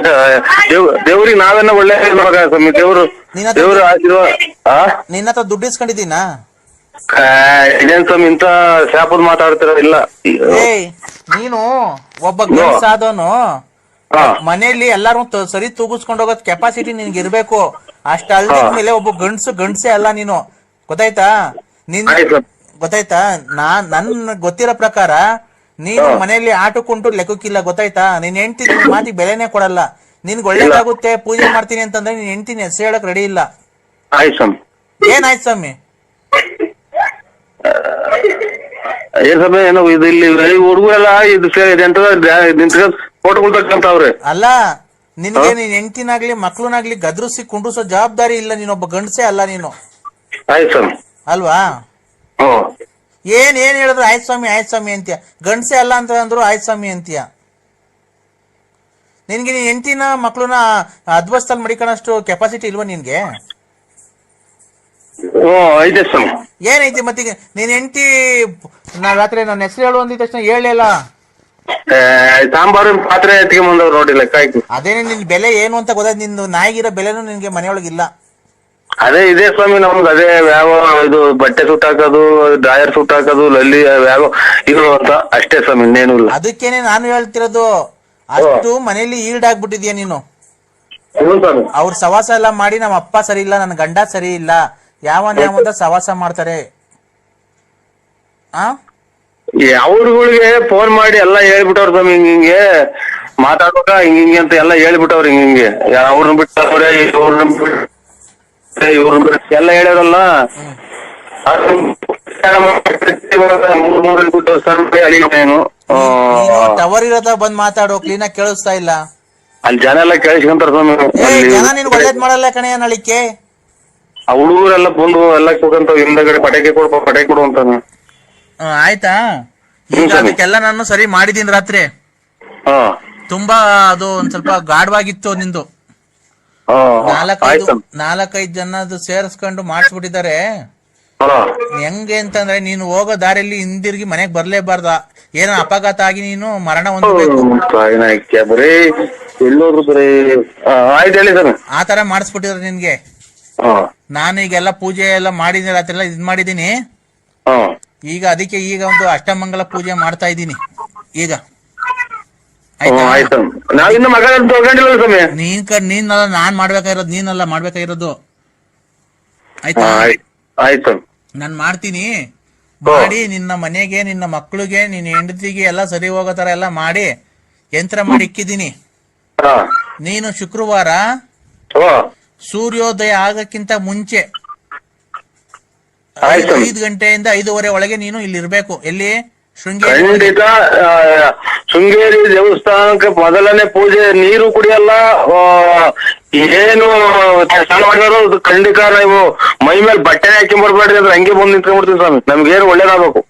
Speaker 2: ದೇವ್ ದೇವ್ರಿಗೆ ನಾವೇನ ಒಳ್ಳೆ ಮಗ ಸ್ವಾಮಿ ದೇವ್ರು
Speaker 3: ನಿನ್ನ ಹತ್ರ-
Speaker 2: ಆಶೀರ್ವಾದ ಆ?
Speaker 3: ನಿನ್ನ ಹತ್ರ ದುಡ್ಡು ಇಸ್ಕೊಂಡಿದ್ದೀನಾ?
Speaker 2: ಆ, ಇದೇನ್ ಸ್ವಾಮಿ ಇಂತ ಶಾಪದ್ ಮಾತಾಡ್ತಿರ? ಇಲ್ಲ.
Speaker 3: ಏಯ್ ನೀನು ಒಬ್ಬ ಗಂಡ್ಸ್ ಆದವನು.
Speaker 2: ಹಾ.
Speaker 3: ಮನೆಯಲ್ಲಿ ಎಲ್ಲಾರು ತ- ಸರಿ ತೂಗಿಸ್ಕೊಂಡು ಹೋಗೋದ್ ಕೆಪಾಸಿಟಿ ನಿನ್ಗೆ ಇರ್ಬೇಕು. ಅಷ್ಟ ಮೇಲೆ ಒಬ್ಬ ಗಂಡ್ಸು ಗಂಡ್ಸೇ ಅಲ್ಲ ನೀನು. ಗೊತ್ತಾಯ್ತಾ? ನಿನ್
Speaker 2: ಆಯ್ತು
Speaker 3: ಗೊತ್ತಾಯ್ತಾ? ನಾ ನನ್ ಗೊತ್ತಿರೋ ಪ್ರಕಾರ ನೀನು ಮನೆಯಲ್ಲಿ ಆಟಕ್ಕುಂಟು ಲೆಕ್ಕಕ್ಕಿಲ್ಲ ಗೊತ್ತಾಯ್ತಾ? ನೀನ್ ಹೆಂಡತಿ ಮಾತಿಗೆ ಬೆಲೆನೇ ಕೊಡಲ್ಲ. ನಿನ್ಗೆ ಒಳ್ಳೇದಾಗುತ್ತೆ ಪೂಜೆ ಮಾಡ್ತೀನಿ ಅಂತಂದ್ರೆ ನೀನ್ ಹೆಂಡ್ತೀನಿ ಹೆಸರು ಹೇಳಕ್ ರೆಡಿ ಇಲ್ಲ.
Speaker 2: ಆಯ್ತು ಸ್ವಾಮಿ.
Speaker 3: ಏನಾಯ್ತು ಸ್ವಾಮಿ?
Speaker 2: ಏನ್ ಸ್ವಾಮಿ ಏನೋ ಇದು ಇಲ್ಲಿ ಹುಡುಗರೆಲ್ಲ ಇದು ಸೇರಿ ಎಂತ ನಿಂತ್ಕೊಂಡ್ ಫೋಟೋಗಳು ತಕ್ಕಂತವ್ರೆ
Speaker 3: ಅಲ್ಲ ನಿನ್ಗೆ ನೀನ್ ಹೆಂಡತಿನಾಗ್ಲಿ ಮಕ್ಳನಾಗ್ಲಿ ಗದ್ರಿಸಿ ಕುಂಡ್ರಿಸೋ ಜವಾಬ್ದಾರಿ ಇಲ್ಲ ನೀನೊಬ್ಬ ಗಂಡಸೆ ಅಲ್ಲ ನೀನು.
Speaker 2: ಆಯ್ತು ಸ್ವಾಮಿ.
Speaker 3: ಅಲ್ವಾ? ಏನ್ ಏನ್ ಹೇಳಿದ್ರು ಆಯ್ತು ಸ್ವಾಮಿ ಆಯ್ತು ಸ್ವಾಮಿ ಅಂತೀಯ. ಗಂಡಸೆ ಅಲ್ಲ ಅಂತ ಅಂದ್ರು ಆಯ್ತು ಸ್ವಾಮಿ ಅಂತೀಯ. ನಿನ್ಗೆ ನೀನ್ ಹೆಂಡತಿನ ಮಕ್ಳನ್ನ ಅದ್ವಸ್ತಲ್ಲಿ ಮಡಿಕೊಳ್ಳೋಷ್ಟು ಕೆಪಾಸಿಟಿ ಇಲ್ವಾ ನಿನ್ಗೆ? ಏನೈತಿ ಮತ್ತೀಗ? ನೀನ್ ಹೆಂಡತಿ ನಾವ್ ರಾತ್ರಿ ನನ್ನ ಹೆಸರು ಹೇಳು ಅಂದಿದ ತಕ್ಷಣ
Speaker 2: ಹೇಳಲಿಲ್ಲ ಸಾಂಬಾರು ಪಾತ್ರೆ ಎತ್ಕೊಂಡ್ ಬಂದವ್ರು ನೋಡಿ ಲೆಕ್ಕ ಹಾಕಿ.
Speaker 3: ಅದೇನೆ ನಿನ್ ಬೆಲೆ ಏನು ಅಂತ ಗೊತ್ತಾಯ್ತು ನಿಂದು ನಾಯಿಗಿರೋ ಬೆಲೆನೂ ನಿನ್ಗೆ ಮನೆಯೊಳಗಿಲ್ಲ.
Speaker 2: ಅದೇ ಇದೆ ಸ್ವಾಮಿ ನಮ್ದು ಅದೇ ವ್ಯಾವ ಇದು ಬಟ್ಟೆ ಸುಟ್ ಹಾಕೋದು ಡ್ರಾಯರ್ ಸುಟ್ ಹಾಕೋದು ಲಲ್ಲಿ ಯಾವ ಇದು ಅಂತ ಅಷ್ಟೇ ಸ್ವಾಮಿ ಇನ್ನೇನು ಇಲ್ಲ.
Speaker 3: ಅದಕ್ಕೇನೆ ನಾನು ಹೇಳ್ತಿರೋದು. ಅಷ್ಟು ಮನೇಲಿ ಈಲ್ಡಾಗ್ಬಿಟ್ಟಿದ್ಯಾ ನೀನು?
Speaker 2: ಹ್ಞೂ ಸ್ವಾಮಿ.
Speaker 3: ಅವ್ರ ಸವಾಸ ಎಲ್ಲ ಮಾಡಿ ನಮ್ಮ ಅಪ್ಪ ಸರಿ ಇಲ್ಲ ನನ್ನ ಗಂಡ ಸರಿ ಇಲ್ಲ. ಯಾವ ಯಾವಂದ ಸವಾಸ ಮಾಡ್ತಾರೆ? ಆ?
Speaker 2: ಅವ್ರುಗಳಿಗೆ ಫೋನ್ ಮಾಡಿ ಎಲ್ಲ ಹೇಳ್ಬಿಟ್ಟವ್ರ ಸ್ವಾಮಿ ಹಿಂಗ ಹಿಂಗೆ. ಮಾತಾಡುವಾಗ ಹಿಂಗ ಹಿಂಗೆ ಅಂತ ಎಲ್ಲ ಹೇಳ್ಬಿಟ್ಟವ್ರ ಹಿಂಗ ಹಿಂಗೆ. ಅವ್ರನ್ನ ಬಿಟ್ಟವ್ರೆ ಇವ್ರನ್ನ ಬಿಟ್ಟು ಇವ್ರನ್ನ ಬಿಟ್ಟು ಎಲ್ಲ ಮೂರ್ ಮೂರಲ್ಲಿ ಬಿಟ್ಟು ಸರ್ ಅಳಿ ಆ,
Speaker 3: ಟವರ್ ಇರೋದ ಬಂದ್ ಮಾತಾಡೋ ಕ್ಲೀನ್ ಆಗಿ ಕೇಳಿಸ್ತಾ ಇಲ್ಲ.
Speaker 2: ಅಲ್ಲಿ ಜನ ಎಲ್ಲ ಕೇಳಿಸ್ಕೊಂತಾರ ಸ್ವಾಮಿ.
Speaker 3: ಏ ಜನ ನಿನ್ ಒಳ್ಳೇದ್ ಮಾಡಲ್ಲ ಕಣೆ ನಳಿಕೆ
Speaker 2: ಆ ಹುಡುಗರೆಲ್ಲ ಬಂದು ಎಲ್ಲ ಕೂತ್ಕೊಂತ ಹಿಂದಗಡೆ ಪಟಾಕಿ ಕೊಡು ಪಟಾಕಿ ಕೊಡು ಅಂತಾನೆ
Speaker 3: ಆ, ಆಯ್ತಾ? ಈಗ ಅದಕ್ಕೆಲ್ಲ ನಾನು ಸರಿ ಮಾಡಿದೀನಿ ರಾತ್ರಿ.
Speaker 2: ಹಾ.
Speaker 3: ತುಂಬಾ ಅದು ಒಂದ್ ಸ್ವಲ್ಪ ಗಾಢವಾಗಿತ್ತು ನಿಂದು.
Speaker 2: ಹಾ.
Speaker 3: ನಾಲ್ಕೈದು
Speaker 2: ಆಯ್ತು.
Speaker 3: ನಾಲ್ಕೈದು ಜನದು ಸೇರಿಸ್ಕೊಂಡು ಮಾಡಿಸ್ಬಿಟ್ಟಿದ್ದಾರೆ. ಹೆಂಗೆ ಅಂತಂದ್ರೆ ನೀನು ಹೋಗೋ ದಾರಿಯಲ್ಲಿ ಹಿಂದಿರುಗಿ ಮನೆಗ್ ಬರ್ಲೇಬಾರ್ದ. ಏನೋ ಅಪಘಾತ ಆಗಿ ನೀನು ಮರಣ ಹೊಂದಬೇಕು.
Speaker 2: ಬರೀ ಎಲ್ಲೋದ್ರು ಬರೀ ಆ, ಆಯ್ತು ಹೇಳಿ ಸರ್.
Speaker 3: ಆ ತರ ಮಾಡಿಸ್ಬಿಟ್ಟಿದ್ರೆ ನಿನ್ಗೆ. ನಾನು ಈಗೆಲ್ಲ ಪೂಜೆ ಎಲ್ಲ ಮಾಡಿದ್ದೀನಿ ರಾತ್ರಿ ಎಲ್ಲ ಇದ್ ಮಾಡಿದೀನಿ ಈಗ ಅದಕ್ಕೆ ಈಗ ಒಂದು ಅಷ್ಟಮಂಗಲ ಪೂಜೆ ಮಾಡ್ತಾ ಇದ್ದೀನಿ. ಈಗ. ಆಯ್ತಾ? ನೀನ್ ಕಡ್ ನೀನಲ್ಲ ನಾನ್ ಮಾಡ್ಬೇಕಾಗಿರೋದು ನೀನಲ್ಲ ಮಾಡ್ಬೇಕಾಗಿರೋದು. ಆಯ್ತಾ.
Speaker 2: ಆಯ್ತು.
Speaker 3: ನಾನ್ ಮಾಡ್ತೀನಿ. ಮಾಡಿ ನಿನ್ನ ಮನೆಗೆ ನಿನ್ನ ಮಕ್ಕಳಿಗೆ ನಿನ್ನ ಹೆಂಡತಿಗೆ ಎಲ್ಲ ಸರಿ ಹೋಗೋ ತರ ಎಲ್ಲ ಮಾಡಿ ಯಂತ್ರ ಮಾಡಿ ಇಕ್ಕಿದ್ದೀನಿ.
Speaker 2: ಹಾ.
Speaker 3: ನೀನು ಶುಕ್ರವಾರ ಸೂರ್ಯೋದಯ ಆಗಕ್ಕಿಂತ ಮುಂಚೆ. ಐದು ಗಂಟೆಯಿಂದ ಐದೂವರೆ ಒಳಗೆ ನೀನು ಇಲ್ಲಿ ಇರ್ಬೇಕು. ಎಲ್ಲಿ.
Speaker 2: ಖಂಡಿತ ಶೃಂಗೇರಿ ದೇವಸ್ಥಾನಕ್ಕೆ ಮೊದಲನೇ ಪೂಜೆ ನೀರು ಕುಡಿಯಲ್ಲ ಏನು ಸ್ನಾನ ಖಂಡಿತ ನೀವು ಮೈ ಮೇಲೆ ಬಟ್ಟೆ ಹಾಕಿ ಬರ್ಬೇಡ್ರಿ ಅಂದ್ರೆ ಹಂಗೆ ಬಂದು ನಿಂತ್ಕೊಂಡ್ಬಿಡ್ತೀನಿ ಸ್ವಾಮಿ. ನಮ್ಗೇನು ಒಳ್ಳೇದಾಗಬೇಕು.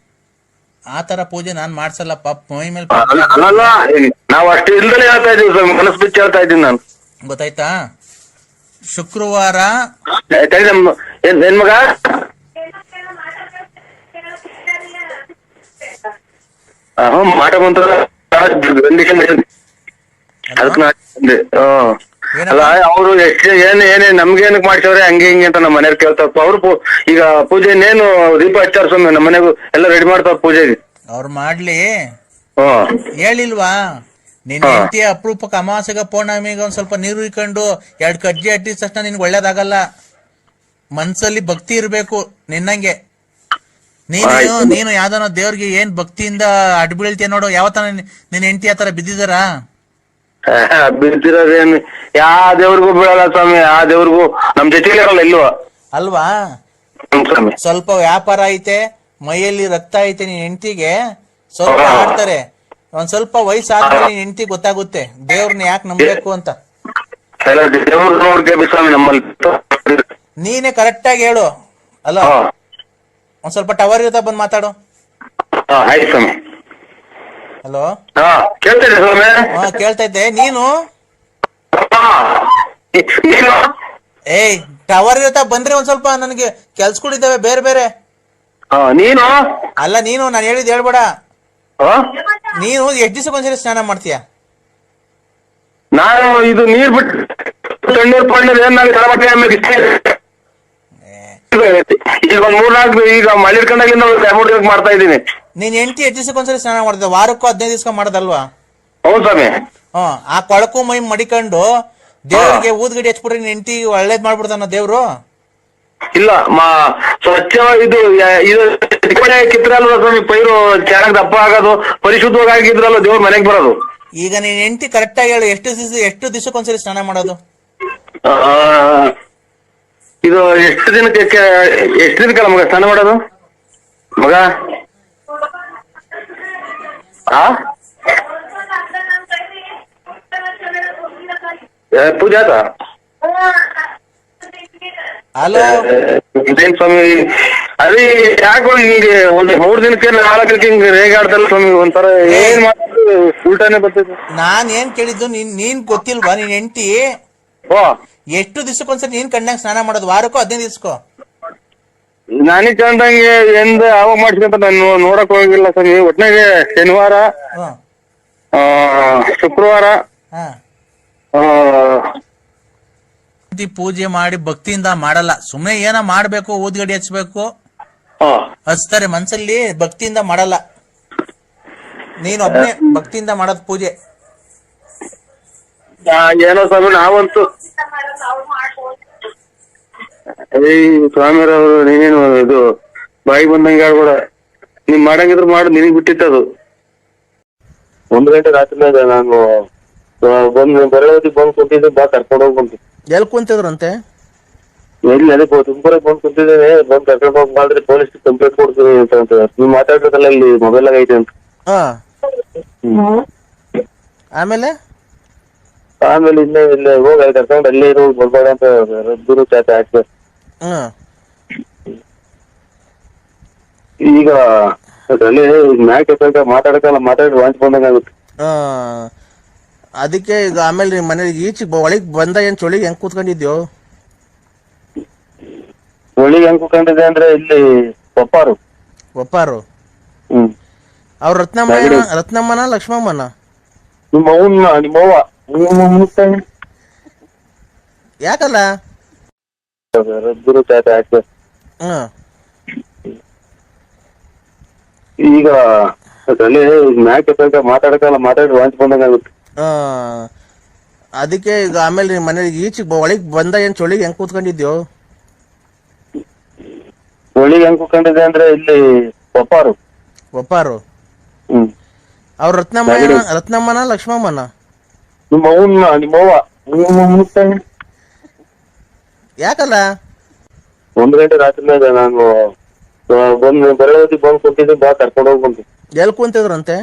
Speaker 3: ಆ ತರ ಪೂಜೆ ನಾನ್ ಮಾಡ್ಸಲ್ಲ ಪಾಪ ಮೈ ಮೇಲೆ
Speaker 2: ಅಲ್ಲ ನಾವು ಅಷ್ಟು ಇಲ್ದಲೇ ಹೇಳ್ತಾ ಇದೀವಿ ಸ್ವಾಮಿ ಮನಸ್ಸು ಬಿಚ್ಚಿ ಹೇಳ್ತಾ ಇದ್ದೀನಿ ನಾನು.
Speaker 3: ಗೊತ್ತಾಯ್ತಾ? ಶುಕ್ರವಾರ
Speaker 2: ಏನ್ ಏನ್ ಮಗ? ಅದಕ್ಕೆ ನಾ. ಅಲ್ಲ ಅವರು ಎಷ್ಟು ಏನ್ ಏನೇ ನಮ್ಗೇನಕ್ ಮಾಡ್ಸವ್ರೆ ಹಂಗೆ ಹಿಂಗೆ ಅಂತ ನಮ್ಮ ಮನೆಯವ್ರು ಕೇಳ್ತಾರಪ್ಪ ಅವ್ರು ಈಗ ಪೂಜೆ ಇನ್ನೇನು ದೀಪ ಹಚ್ಚಾರ ಸ್ವಾಮಿ ನಮ್ಮ ಮನೆಗೂ ಎಲ್ಲ ರೆಡಿ ಮಾಡ್ತಾರ ಪೂಜೆಗೆ.
Speaker 3: ಅವ್ರು ಮಾಡ್ಲಿ. ಹೇಳಿಲ್ವಾ? ನಿನ್ ಹೆಂಡತಿ ಅಪರೂಪಕ್ಕೆ ಅಮಾಸೆಗ ಪೌರ್ಣಮಿಗೆ ಒಂದ್ ಸ್ವಲ್ಪ ನೀರು ಇಕ್ಕೊಂಡು ಎರಡ್ ಕಜ್ಜಿ ಅಟ್ಟಿದ ತಕ್ಷಣ ನಿನ್ಗೆ ಒಳ್ಳೇದಾಗಲ್ಲ. ಮನ್ಸಲ್ಲಿ ಭಕ್ತಿ ಇರ್ಬೇಕು ನಿನ್ನಂಗೆ. ನೀನು. ನೀನು ಯಾವ್ದಾನ ದೇವ್ರಿಗೆ ಏನ್ ಭಕ್ತಿಯಿಂದ ಅಡ್ಬೀಳ್ತೀಯ ನೋಡು ಯಾವತ್ತಾನ ನಿನ್- ಹೆಂಡತಿ ಆತರ ಬಿದ್ದಿದಾರ
Speaker 2: ಬಿಡ್ತಿರೋದೇನು ಯಾ ದೇವ್ರಿಗೂ ಬೀಳಲ್ಲ ಸ್ವಾಮಿ ಆ ದೇವ್ರಿಗೂ ನಮ್ ಜೊತೆಗೆ ಇರಲ್ಲ ಇಲ್ವಾ?
Speaker 3: ಅಲ್ವಾ? ಸ್ವಲ್ಪ ವ್ಯಾಪಾರ ಐತೆ ಮೈಯಲ್ಲಿ ರಕ್ತ ಐತೆ ನಿನ್ ಹೆಂಡತಿಗೆ ಸ್ವಲ್ಪ. ಆಡ್ತಾರೆ. ಒಂದ್ ಸ್ವಲ್ಪ ವಯಸ್ಸಾದ್ಮೇಲೆ ನಿನ್ ಹೆಂಡತಿ ಗೊತ್ತಾಗುತ್ತೆ ದೇವ್ರನ್ನ ಯಾಕೆ ನಂಬಬೇಕು ಅಂತ. ನೀನೆ ಕರೆಕ್ಟ್ ಆಗಿ ಹೇಳು ಅಲ್ಲ ಒಂದ್ ಸ್ವಲ್ಪ ಟವರ್ ಇರುತ್ತಾ? ಬಂದ್ ಮಾತಾಡು.
Speaker 2: ಹಾ ಆಯ್ತು ಸ್ವಾಮಿ.
Speaker 3: ಹಲೋ
Speaker 2: ಹಾ ಕೇಳ್ತಿದ್ದೆ ಸ್ವಾಮಿ?
Speaker 3: ಹಾ ಕೇಳ್ತಾ ಇದ್ದೆ. ನೀನು?
Speaker 2: ಹಾ. ನೀನು?
Speaker 3: ಏಯ್ ಟವರ್ ಇರುತ್ತಾ? ಬಂದ್ರೆ ಒಂದ್ ಸ್ವಲ್ಪ ನನಗೆ ಕೆಲ್ಸಗಳಿದ್ದಾವೆ ಬೇರೆ ಬೇರೆ.
Speaker 2: ಹಾ ನೀನು?
Speaker 3: ಅಲ್ಲ ನೀನು ನಾನು ಹೇಳಿದ್ ಹೇಳ್ಬೇಡ.
Speaker 2: ಹಾ?
Speaker 3: ನೀನು ಎಷ್ಟ್ ದಿವಸಕ್ಕೊಂದ್ಸರಿ ಸ್ನಾನ ಮಾಡ್ತೀಯ?
Speaker 2: ನಾನು ಇದು ನೀರ್ ಬಿಟ್ಟು ತಣ್ಣೀರ್ ಪಣ್ಣೀರ್ ಏನಾಗಿ ಆಮೇಲೆ ಇಷ್ಟೇ. ಈಗ ಒಂದ್ ಮೂರ್ನಾಲ್ಕು ಈಗ ಮಳೆ ಇಟ್ಕೊಂಡಾಗಿಂದ ಒಂದ್ ಎರಡ್ ಮೂರ್ ದಿನಕ್ಕೆ ಮಾಡ್ತಾ ಇದ್ದೀನಿ.
Speaker 3: ನೀನ್ ಎಂಟಿ ಎಷ್ಟು ದಿವಸಕ್ಕೊಂದ್ಸರಿ ಸ್ನಾನ ಮಾಡ್ದೆ ವಾರಕ್ಕೂ ಹದಿನೈದು ದಿವಸ ಮಾಡೋದಲ್ವಾ?
Speaker 2: ಹೌದು ಸ್ವಾಮಿ.
Speaker 3: ಹಾ ಆ ಕೊಳಕು ಮೈ ಮಡಿಕೊಂಡು ದೇವರಿಗೆ ಊದ್ಗಡಿ ಹಚ್ಬಿಟ್ರೆ ನಿನ್ ಎಂಟಿ ಒಳ್ಳೇದ್ ಮಾಡ್ಬಿಡ್ತಾನ ದೇವ್ರು?
Speaker 2: ಇಲ್ಲ ಮಾ ಸ್ವಚ್ಛ ಇದು ಯ- ಇದು ಸ್ವಾಮಿ? ಪೈರು ಚೆನ್ನಾಗಿ ದಪ್ಪ ಆಗೋದು ಪರಿಶುದ್ಧವಾಗಿ ಆಗಿದ್ರಲ್ಲ ದೇವ್ರ ಮನೆಗೆ ಬರೋದು.
Speaker 3: ಈಗ ನೀನ್ ಎಂಟಿ ಕರೆಕ್ಟ್ ಆಗಿ ಹೇಳು ಎಷ್ಟು ದಿವಸ ಎಷ್ಟು ದಿವಸಕ್ಕೊಂದ್ಸರಿ ಸ್ನಾನ ಮಾಡೋದು?
Speaker 2: ಆ, ಇದು ಎಷ್ಟು ದಿನಕ್ಕೆ ಎಷ್ಟು ದಿನಕ್ಕಲ್ಲ ಮಗ ಸ್ನಾನ ಮಾಡೋದು? ಮಗ? ಆ? ಪೂಜೆ ಆತ ಇದೇನ್ ಸ್ವಾಮಿ ಅದೇ ಯಾಕೋ ಹಿಂಗೆ ಒಂದ್ ಮೂರ್ ದಿನಕ್ಕೆ ನಾಲ್ಕಕ್ಕೆ ಹಿಂಗ್ ರೇಗಾಡ್ತಲ್ಲ ಸ್ವಾಮಿ ಒಂಥರ ಏನ್ ಮಾಡ್ತಾರೆ ಉಲ್ಟಾನೆ ಬರ್ತೈತೆ
Speaker 3: ನಾನ್ ಏನ್ ಕೇಳಿದ್ದು ನೀನ್ ನೀನ್ ಗೊತ್ತಿಲ್ವಾ? ನೀನ್ ಹೆಂಡತಿ? ಎಷ್ಟು ದಿವಸಕ್ಕೊಂದ್ಸರಿ ನೀನ್ ಕಣ್ಣಾಗ ಸ್ನಾನ ಮಾಡೋದು? ವಾರಕ್ಕೋ ಹದಿನೈದು ದಿವಸಕ್ಕೋ?
Speaker 2: ನನಗ್ ಕಂಡಂಗೆ ಎಂದ ಯಾವಾಗ ಮಾಡ್ಸ್ಕೊಂತ ನಾನು ನೋಡಕ್ ಹೋಗಿಲ್ಲ ಸ್ವಾಮಿ ಒಟ್ನಾಗೆ ಶನಿವಾರ
Speaker 3: ಹ್ಮ್
Speaker 2: ಆ, ಶುಕ್ರವಾರ
Speaker 3: ಹಾ.
Speaker 2: ಆ,
Speaker 3: ಹೆಂಡ್ತಿ ಪೂಜೆ ಮಾಡಿ ಭಕ್ತಿಯಿಂದ ಮಾಡಲ್ಲ. ಸುಮ್ನೆ ಏನ ಮಾಡ್ಬೇಕು ಊದ್ಗಡಿ ಹಚ್ಬೇಕು.
Speaker 2: ಆ,
Speaker 3: ಹಚ್ತಾರೆ ಮನ್ಸಲ್ಲಿ ಭಕ್ತಿಯಿಂದ ಮಾಡಲ್ಲ. ನೀನ್ ಒಬ್ಬನೇ ಭಕ್ತಿಯಿಂದ ಮಾಡೋದ್ ಪೂಜೆ.
Speaker 2: ಏನೋ ಸ್ವಾಮಿ ನಾವಂತೂ ಏಯ್ ಸ್ವಾಮಿರವರು ನೀನೇನು ಇದು ಬಾಯಿ ಬಂದಂಗೆ ಹೇಳ್ಬೇಡ. ನೀನ್ ಮಾಡಂಗಿದ್ರು ಮಾಡು ನಿನಗ್ ಬಿಟ್ಟಿತ್ತದು ಒಂದ್ ಗಂಟೆ ರಾತ್ರಿ ಮೇಲೆ ನಾನು ಬಂದ್ ಬೆರಳದಿ ಬಂದ್ ಕುಂತಿದ್ದೆ ಬಾ ಕರ್ಕೊಂಡು ಹೋಗಿ ಬಂತು
Speaker 1: ಎಲ್ಲಿ ಕುಂತಿದ್ರಂತೆ?
Speaker 2: ಎಲ್ಲಿ ಅದೇ ತುಂಬಾ ಬಂದ್ ಕುಂತಿದ್ದೇನೆ ಬಂದ್ ಕರ್ಕೊಂಡು ಹೋಗಿ ಮಾಡಿದ್ರೆ ಪೊಲೀಸ್ ಕಂಪ್ಲೇಂಟ್ ಕೊಡ್ತೀನಿ ಅಂತ ಅಂತ ನೀವು ಮಾತಾಡ್ಬೇಕಲ್ಲ ಇಲ್ಲಿ ಮೊಬೈಲ್ ಆಗೈತೆ ಅಂತ.
Speaker 1: ಹಾ. ಆಮೇಲೆ?
Speaker 2: ಆಮೇಲೆ ಇಲ್ಲೇ ಇಲ್ಲೇ ಹೋಗಿ ಕರ್ಕೊಂಡು ಅಲ್ಲೇ ಇರೋ ಬರ್ಬೇಡ ಅಂತ ದೂರ ಹಾಕ್ತಾರೆ
Speaker 1: ಹ್ಮ್
Speaker 2: ಈಗ ಅದ್ರಲ್ಲಿ ಮ್ಯಾಕ್ ಎಫೆಕ್ಟ್ ಮಾತಾಡಕಲ್ಲ ಮಾತಾಡಿ ವಾಂಚ್ ಬಂದಂಗ ಆಗುತ್ತೆ.
Speaker 1: ಆ, ಅದಕ್ಕೆ ಈಗ ಆಮೇಲೆ ನಿಮ್ಮ ಮನೇಲಿ ಈಚೆಗೆ ಒಳಗೆ ಬಂದ ಏನ್ ಚಳಿಗೆ ಹೆಂಗ್ ಕೂತ್ಕೊಂಡಿದ್ಯೋ?
Speaker 2: ಒಳ್ಳಿಗೆ ಹೆಂಗ್ ಕುತ್ಕೊಂಡಿದೆ ಅಂದ್ರೆ ಇಲ್ಲಿ ಒಪ್ಪಾರು
Speaker 1: ಒಪ್ಪಾರು
Speaker 2: ಹ್ಮ್.
Speaker 1: ಅವ್ರ ರತ್ನಮ್ಮ ರತ್ನಮ್ಮನ ಲಕ್ಷ್ಮಮ್ಮನ?
Speaker 2: ನಿಮ್ಮ ಅವನ್ನ ಅವ್ವ ನಿಮ್ಮ ಮುತ್ತಾನೆ
Speaker 1: ಯಾಕಲ್ಲ? ಹ್ಮ್
Speaker 2: ಈಗ ಮ್ಯಾಕ್ ಮಾತಾಡಕಲ್ಲ ಮಾತಾಡಿ ವಾಂಚ್
Speaker 1: ಆ, ಅದಕ್ಕೆ ಈಗ ಆಮೇಲೆ ನಿಮ್ಮ ಮನೇಲಿ ಈಚೆಗೆ ಒಳಗೆ ಬಂದ ಏನ್ ಚಳಿಗೆ ಹೆಂಗ್ ಕೂತ್ಕೊಂಡಿದ್ಯೋ?
Speaker 2: ಒಳ್ಳಿಗೆ ಹೆಂಗ್ ಕೂತ್ಕೊಂಡಿದೆ ಅಂದ್ರೆ ಇಲ್ಲಿ
Speaker 1: ಒಪ್ಪಾರು
Speaker 2: ಒಪ್ಪಾರು
Speaker 1: ಅವ್ರ ರತ್ನಮ್ಮ ರತ್ನಮ್ಮನ ಲಕ್ಷ್ಮಮ್ಮನ?
Speaker 2: ನಿಮ್ಮ ಅವನ್ನ ನಿಮ್ಮ ಅವ್ವ. ನಿಮ್ಮ
Speaker 1: ಯಾಕಲ್ಲ?
Speaker 2: ಒಂದ್ ಗಂಟೆ ರಾತ್ರಿ ಮೇಲೆ ನಾನು ಆ, ಬಂದ್ ಬೆರಳದಿ ಬಂದ್ ಕುಂತಿದ್ದೆ ಬಾ ಕರ್ಕೊಂಡು ಹೋಗಿ ಬಂತು
Speaker 1: ಎಲ್ಲಿ ಕುಂತಿದ್ರಂತೆ?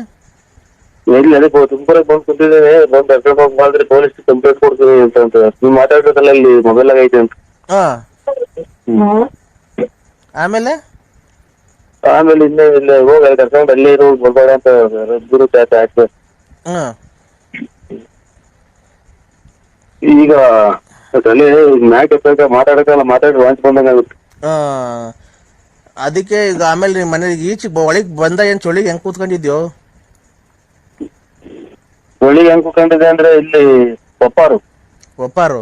Speaker 2: ಎಲ್ಲಿ ಅದೇ ತುಮಕೂರಿಗೆ ಬಂದ್ ಕುಂತಿದ್ದೇನೆ ಬಂದ್ ಕರ್ಕೊಂಡು ಹೋಗಿ ಮಾಡಿದ್ರೆ ಪೊಲೀಸ್ ಕಂಪ್ಲೇಂಟ್ ಕೊಡ್ತೀನಿ ಅಂತ ಅಂತ ನೀವು ಮಾತಾಡ್ಬೇಕಲ್ಲ ಇಲ್ಲಿ ಮೊಬೈಲ್ ಐತೆ ಅಂತ.
Speaker 1: ಹಾ. ಆಮೇಲೆ?
Speaker 2: ಆಮೇಲೆ ಇಲ್ಲೇ ಇಲ್ಲೇ ಹೋಗಿ ಕರ್ಕೊಂಡು ಅಲ್ಲೇ ಇರೋ ಬರ್ಬೇಡ ಅಂತ ದೂರ ಚಾಚೆ ಹಾಕ್ಬೇಕು
Speaker 1: ಹ್ಮ್
Speaker 2: ಈಗ ತಲೆ ಮ್ಯಾಕ್ ಎಫೆಕ್ಟ್ ಮಾತಾಡಕಲ್ಲ ಮಾತಾಡಿ ವಾಂಚ್ ಬಂದಂಗ ಆಗುತ್ತೆ.
Speaker 1: ಆ, ಅದಕ್ಕೆ ಈಗ ಆಮೇಲೆ ನಿಮ್ಮ ಮನೇಲಿ ಈಚೆಗೆ ಒಳಗೆ ಬಂದ ಏನ್ ಚಳಿಗೆ ಹೆಂಗ್ ಕೂತ್ಕೊಂಡಿದ್ಯೋ?
Speaker 2: ಒಳ್ಳಿಗೆ ಹೆಂಗ್ ಕುತ್ಕೊಂಡಿದೆ ಅಂದ್ರೆ ಇಲ್ಲಿ ಒಪ್ಪಾರು.
Speaker 1: ಒಪ್ಪಾರು?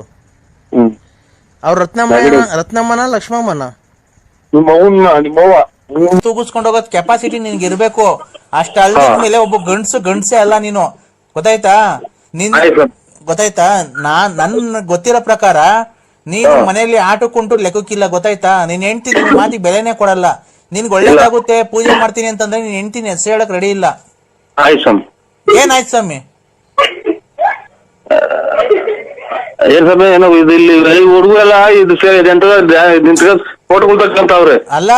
Speaker 2: ಹ್ಮ್.
Speaker 1: ಅವ್ರ ರತ್ನಮ್ಮ ರತ್ನಮ್ಮನ ಲಕ್ಷ್ಮಮ್ಮನ?
Speaker 2: ನಿಮ್ಮ ಅವನ್ನ ನಿಮ್ಮ ಅವ್ವ
Speaker 3: ತೂಗಿಸ್ಕೊಂಡು ಹೋಗೋದ್ ಕೆಪಾಸಿಟಿ ನಿನ್ಗೆ ಇರ್ಬೇಕು. ಅಷ್ಟ ಅಲ್ದ ಮೇಲೆ ಒಬ್ಬ ಗಂಡ್ಸು ಗಂಡ್ಸೆ ಅಲ್ಲ ನೀನು. ಗೊತ್ತಾಯ್ತಾ? ನಿನ್
Speaker 2: ಆಯ್ತು
Speaker 3: ಗೊತ್ತಾಯ್ತಾ? ನಾ ನನ್ ಗೊತ್ತಿರೋ ಪ್ರಕಾರ ನೀನು ಮನೆಯಲ್ಲಿ ಆಟಕ್ಕುಂಟು ಲೆಕ್ಕಕ್ಕಿಲ್ಲ ಗೊತ್ತಾಯ್ತಾ? ನೀನ್ ಹೆಂಡ್ತಿ ನಿನ್ ಬೆಲೆನೆ ಬೆಲೆನೇ ಕೊಡಲ್ಲ. ನಿನ್ಗೆ ಒಳ್ಳೇದಾಗುತ್ತೆ ಪೂಜೆ ಮಾಡ್ತೀನಿ ಅಂತಂದ್ರೆ ನೀನ್ ಹೆಂಡ್ತೀನಿ ಹೆಸರು ಹೇಳಕ್ ರೆಡಿ ಇಲ್ಲ.
Speaker 2: ಆಯ್ತು ಸ್ವಾಮಿ.
Speaker 3: ಏನಾಯ್ತು ಸ್ವಾಮಿ?
Speaker 2: ಏನ್ ಸ್ವಾಮಿ ಏನೋ ಇದು ಇಲ್ಲಿ ಹುಡುಗರೆಲ್ಲ ಫೋಟೋಗಳು
Speaker 3: ಅಲ್ಲ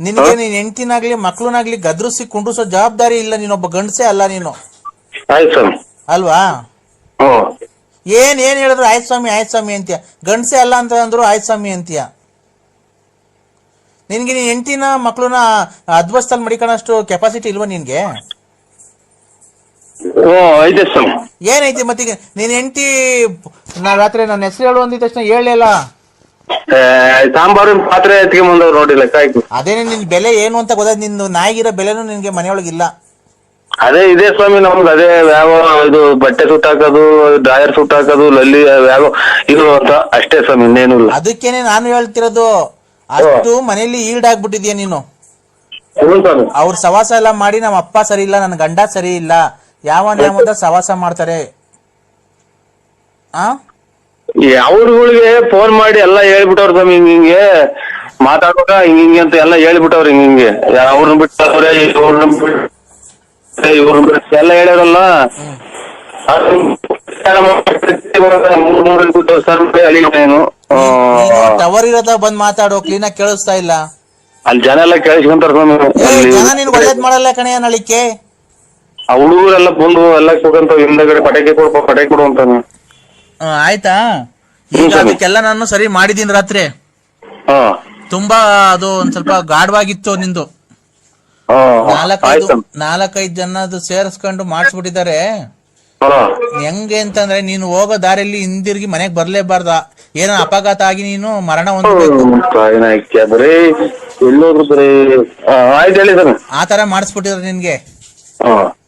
Speaker 3: ನಿನ್ಗೆ ನೀನ್ ಹೆಂಡತಿನಾಗ್ಲಿ ಮಕ್ಳನಾಗ್ಲಿ ಗದ್ರಿಸಿ ಕುಂಡ್ರಿಸೋ ಜವಾಬ್ದಾರಿ ಇಲ್ಲ ನೀನೊಬ್ಬ ಗಂಡಸೆ ಅಲ್ಲ ನೀನು.
Speaker 2: ಆಯ್ತು ಸ್ವಾಮಿ.
Speaker 3: ಅಲ್ವಾ?
Speaker 2: ಹ್ಮ್
Speaker 3: ಏನ್ ಏನ್ ಹೇಳಿದ್ರು? ಆಯ್ತು ಸ್ವಾಮಿ ಆಯ್ತು ಸ್ವಾಮಿ ಅಂತೀಯ. ಗಂಡಸೆ ಅಲ್ಲ ಅಂತ ಅಂದ್ರು ಆಯ್ತು ಸ್ವಾಮಿ ಅಂತೀಯ. ನಿನ್ಗೆ ನೀನ್ ಹೆಂಡತಿನ ಮಕ್ಕಳನ್ನ ಅದ್ವಸ್ತಲ್ಲಿ ಮಡಿಕೊಳ್ಳೋಷ್ಟು ಕೆಪಾಸಿಟಿ ಇಲ್ವಾ ನಿನ್ಗೆ?
Speaker 2: ಓ ಐತೆ ಸ್ವಾಮಿ.
Speaker 3: ಏನೈತಿ ಮತ್ತೀಗ? ನೀನ್ ಹೆಂಡತಿ ನಾ ರಾತ್ರಿ ನನ್ನ ಹೆಸರು ಹೇಳು ಅಂದಿದ ತಕ್ಷಣ ಹೇಳಲಿಲ್ಲ
Speaker 2: ಏ, ಸಾಂಬಾರಿನ ಪಾತ್ರೆ ಎತ್ಕೊಂಡ್ ಬಂದವ್ರು ಆಯ್ತು
Speaker 3: ಅದೇನೆ ನಿನ್ ಬೆಲೆ ಏನು ಅಂತ ಗೊತ್ತಾಯ್ತು ನಿಂದು ನಾಯಿಗಿರೋ ಬೆಲೆನೂ ನಿನ್ಗೆ ಮನೆಯೊಳಗಿಲ್ಲ
Speaker 2: ಅದೇ ಇದೆ ಸ್ವಾಮಿ ನಮ್ದು ಅದೇ ಯಾವ ಇದು ಬಟ್ಟೆ ಸುಟ್ಟ ಹಾಕೋದು ಡ್ರಾಯರ್ ಸುಟ್ಟ ಹಾಕೋದು ಲಲ್ಲಿ ಯಾವ ಇದು ಅಂತ ಅಷ್ಟೇ ಸ್ವಾಮಿ ಇನ್ನೇನು ಇಲ್ಲ.
Speaker 3: ಅದಕ್ಕೇನೆ ನಾನು ಹೇಳ್ತಿರೋದು ಅಷ್ಟು ಮನೇಲಿ ಈಲ್ಡಾಗ್ಬಿಟ್ಟಿದ್ಯಾ ನೀನು?
Speaker 2: ಹ್ಞೂ ಸ್ವಾಮಿ?
Speaker 3: ಅವ್ರ ಸವಾಸ ಎಲ್ಲ ಮಾಡಿ ನಮ್ಮ ಅಪ್ಪ ಸರಿ ಇಲ್ಲ ನನ್ನ ಗಂಡ ಸರಿ ಇಲ್ಲ ಯಾವ ನಿಯಮದ ಸವಾಸ ಮಾಡ್ತಾರೆ? ಆ?
Speaker 2: ಅವ್ರಗಳಿಗೆ ಫೋನ್ ಮಾಡಿ ಎಲ್ಲ ಹೇಳ್ಬಿಟ್ಟವ್ರ ಸ್ವಾಮಿ ಹಿಂಗ್ ಹಿಂಗೆ ಮಾತಾಡುವಾಗ ಹಿಂಗ್ ಹಿಂಗೆ ಅಂತ ಎಲ್ಲ ಹೇಳ್ಬಿಟ್ಟವ್ರಿ ಹಿಂಗ್ ಹಿಂಗೆ. ಅವ್ರನ್ನ ಬಿಟ್ಟವ್ರೆ ಇವ್ರನ್ನ ಬಿಟ್ಟು ಎಲ್ಲ
Speaker 3: ಟವರ್ ಇರೋದ ಬಂದ್ ಮಾತಾಡೋ ಕ್ಲೀನ್ ಆಗಿ ಕೇಳಿಸ್ತಾ ಇಲ್ಲ.
Speaker 2: ಅಲ್ಲಿ ಜನ ಎಲ್ಲ ಕೇಳಿಸ್ಕೊಂತಾರ
Speaker 3: ಜನ ನಿನ್ ಒಳ್ಳೇದ್ ಮಾಡಲ್ಲ ಕಣಯ್ಯ ನಳಿಕೆ
Speaker 2: ಆ ಹುಡುಗರೆಲ್ಲ ಬಂದು ಎಲ್ಲ ಕೂಗಂತ ಹಿಂದಗಡೆ ಪಟಾಕಿ ಕೊಡು ಪಟಾಕಿ ಕೊಡು
Speaker 3: ಅಂತ ಆಯ್ತಾ? ಈಗ ಅದಕ್ಕೆಲ್ಲ ನಾನು ಸರಿ ಮಾಡಿದೀನಿ ರಾತ್ರಿ.
Speaker 2: ಹಾ.
Speaker 3: ತುಂಬಾ ಅದು ಒಂದ್ ಸ್ವಲ್ಪ ಗಾಢವಾಗಿತ್ತು ನಿಂದು. ನಾಲ್ಕೈದು
Speaker 2: ಜನ
Speaker 3: ನಾಲ್ಕೈದು ಜನದು ಸೇರಿಸ್ಕೊಂಡು ಮಾಡಿಸ್ಬಿಟ್ಟಿದ್ದಾರೆ. ಹೆಂಗೆ ಅಂತಂದ್ರೆ ನೀನು ಹೋಗೋ ದಾರಿಯಲ್ಲಿ ಹಿಂದಿರುಗಿ ಮನೆಗ್ ಬರ್ಲೇಬಾರ್ದ. ಏನೋ ಅಪಘಾತ ಆಗಿ ನೀನು ಮರಣ ಹೊಂದಬೇಕು
Speaker 2: ತಾಯಿನಾಯ್ಕೆ ಬರೀ ಎಲ್ಲೋದ್ರು ಬರೀ ಆ, ಹೇಳಿ ಸರ್.
Speaker 3: ಆ ತರ ಮಾಡಿಸ್ಬಿಟ್ಟಿದ್ರೆ ನಿನ್ಗೆ.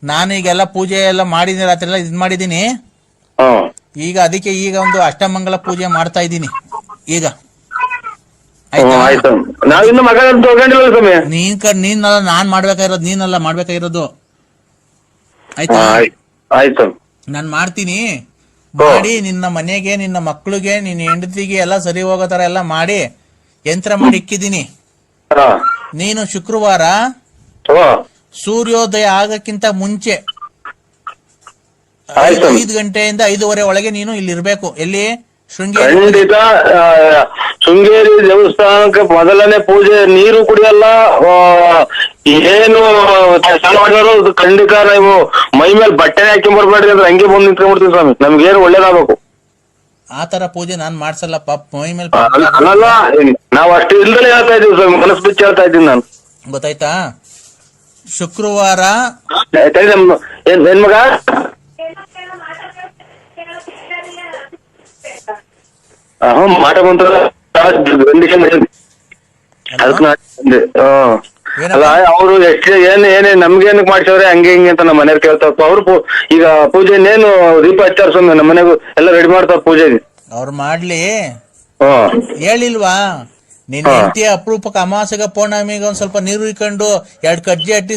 Speaker 3: ನಾನು ಈಗೆಲ್ಲ ಪೂಜೆ ಎಲ್ಲ ಮಾಡಿದೀನಿ ರಾತ್ರಿ ಎಲ್ಲ ಇದ್ ಮಾಡಿದೀನಿ ಈಗ ಅದಕ್ಕೆ ಈಗ ಒಂದು ಅಷ್ಟಮಂಗಲ ಪೂಜೆ ಮಾಡ್ತಾ ಇದ್ದೀನಿ. ಈಗ. ಆಯ್ತಾ?
Speaker 2: ಆಯ್ತು. ನಾವ್ ಇನ್ನು ಮಗ ತಗೊಂಡಿಲ್ಲ ಸ್ವಾಮಿ?
Speaker 3: ನೀನ್ ಕ ನೀನಲ್ಲ ನಾನ್ ಮಾಡ್ಬೇಕಾಗಿರೋದು ನೀನಲ್ಲ ಮಾಡ್ಬೇಕಾಗಿರೋದು ಆಯ್ತಾ? ನಾನ್ ಮಾಡ್ತೀನಿ. ಮಾಡಿ ನಿನ್ನ ಮನೆಗೆ ನಿನ್ನ ಮಕ್ಳಿಗೆ ನಿನ್ನ ಹೆಂಡತಿಗೆ ಎಲ್ಲ ಸರಿ ಹೋಗೋ ತರ ಎಲ್ಲ ಮಾಡಿ ಯಂತ್ರ ಮಾಡಿ ಇಕ್ಕಿದೀನಿ ನೀನು ಶುಕ್ರವಾರ ಸೂರ್ಯೋದಯ ಆಗಕ್ಕಿಂತ ಮುಂಚೆ. ಐದು ಗಂಟೆಯಿಂದ ಐದೂವರೆ ಒಳಗೆ ನೀನು ಇಲ್ಲಿ ಇರ್ಬೇಕು ಎಲ್ಲಿ?
Speaker 2: ಖಂಡಿತ ಶೃಂಗೇರಿ ದೇವಸ್ಥಾನಕ್ಕೆ ಮೊದಲನೇ ಪೂಜೆ ನೀರು ಕುಡಿಯಲ್ಲ ಏನು ಸ್ನಾನ ಮಾಡಿದ್ರು ಖಂಡಿತ ನೀವು ಮೈ ಮೇಲೆ ಬಟ್ಟೆ ಬರ್ಬೇಡ್ರಿ ಅಂದ್ರೆ ಹಂಗೆ ಬಂದು ನಿಂತ್ಕೊಂಡ್ಬಿಡ್ತೀನಿ ಸ್ವಾಮಿ. ನಮ್ಗೇನು ಒಳ್ಳೇದಾಗಬೇಕು.
Speaker 3: ಆ ತರ ಪೂಜೆ ನಾನ್ ಮಾಡ್ಸಲ್ಲ ಪಾಪ ಮೈ ಮೇಲೆ
Speaker 2: ಅಲ್ಲ ಅಲ್ಲಲ್ಲ, ನಾವು ಅಷ್ಟು ಇಲ್ದಲೇ ಹೇಳ್ತಾ ಇದೀವಿ ಸ್ವಾಮಿ ಮನಸ್ಸು ಬಿಚ್ಚಿ ಹೇಳ್ತಾ ಇದ್ದೀನಿ ನಾನು.
Speaker 3: ಗೊತ್ತಾಯ್ತಾ? ಶುಕ್ರವಾರ
Speaker 2: ಏನ್ ಏನ್ ಮಗ?
Speaker 3: ಏನಪ್ಪ?
Speaker 2: ಅಲ್ಲ ಅವರು ಎಷ್ಟು ಏನ್ ಏನೇ ನಮ್ಗೇನಕ್ ಮಾಡ್ಸವ್ರೆ ಹಂಗೆ ಹಿಂಗೆ ಅಂತ ನಮ್ಮ ಮನೆಯವ್ರು ಕೇಳ್ತಾರಪ್ಪ ಅವ್ರು ಈಗ ಪೂಜೆ ಇನ್ನೇನು ದೀಪ ಹಚ್ಚಾರ್ಸ ನಮ್ಮ ಮನೆಗೂ ಎಲ್ಲ ರೆಡಿ ಮಾಡ್ತಾರ ಪೂಜೆ
Speaker 3: ಅವ್ರು ಮಾಡ್ಲಿ. ಹೇಳಿಲ್ವಾ? ನಿನ್ನ ಹೆಂಡತಿ ಅಪರೂಪಕ್ಕೆ ಅಮಾಸೆಗ ಪೌರ್ಣಮಿಗೆ ಒಂದ್ ಸ್ವಲ್ಪ ನೀರು ಇಕ್ಕೊಂಡು ಎರಡ್ ಕಜ್ಜಿ ಅಟ್ಟಿ